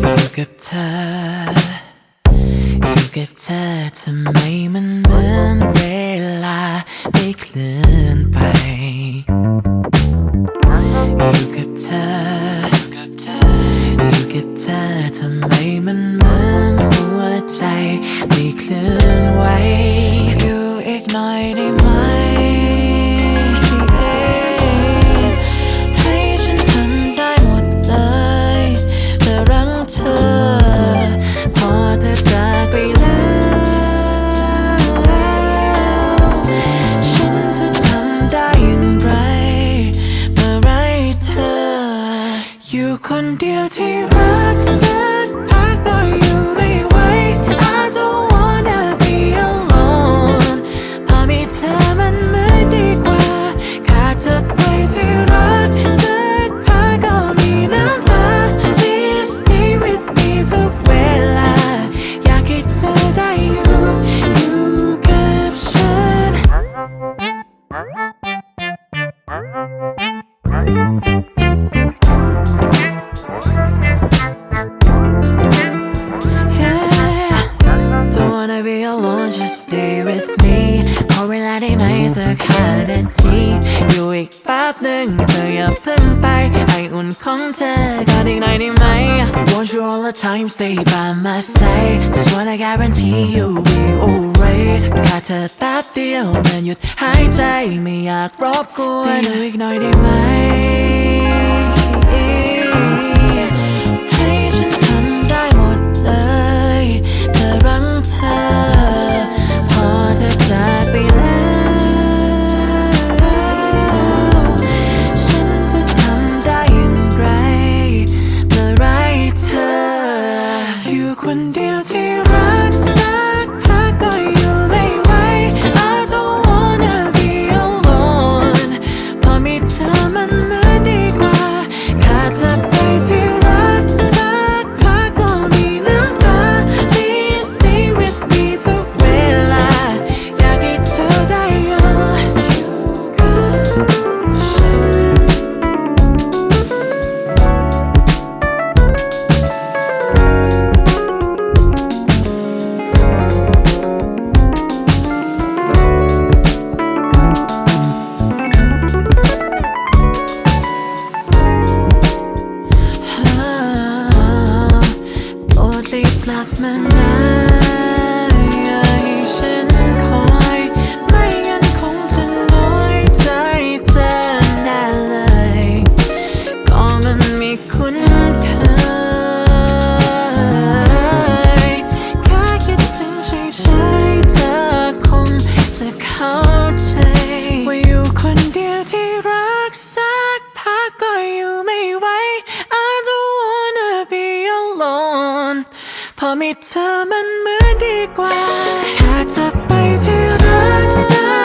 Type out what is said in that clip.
อยู่กับเธอ อยู่กับเธอทำไมมันเหมือนเวลาไม่ น เคลื่อนไป อยู่กับเธอ อยู่กับเธอทำไมมันเหมือนหัวใจไม่เคลื่อน อยู่คนเดียวที่รักษา สักห้านาทีอยู่อีกแป๊บหนึ่งเธออย่าเพิ่งไป ไออุ่นของเธอก็อีกหน่อยได้ไหม Want you all the time, stay by my side Just wanna guarantee you be alright แค่เธอแป๊บเดียวมันหยุดหายใจไม่อยากรบกวนอยู่อีกหน่อยได้ไหมีกลับมานะ พอมีเธอมันเหมือนดีกว่า ถ้าจะไปที่รักษา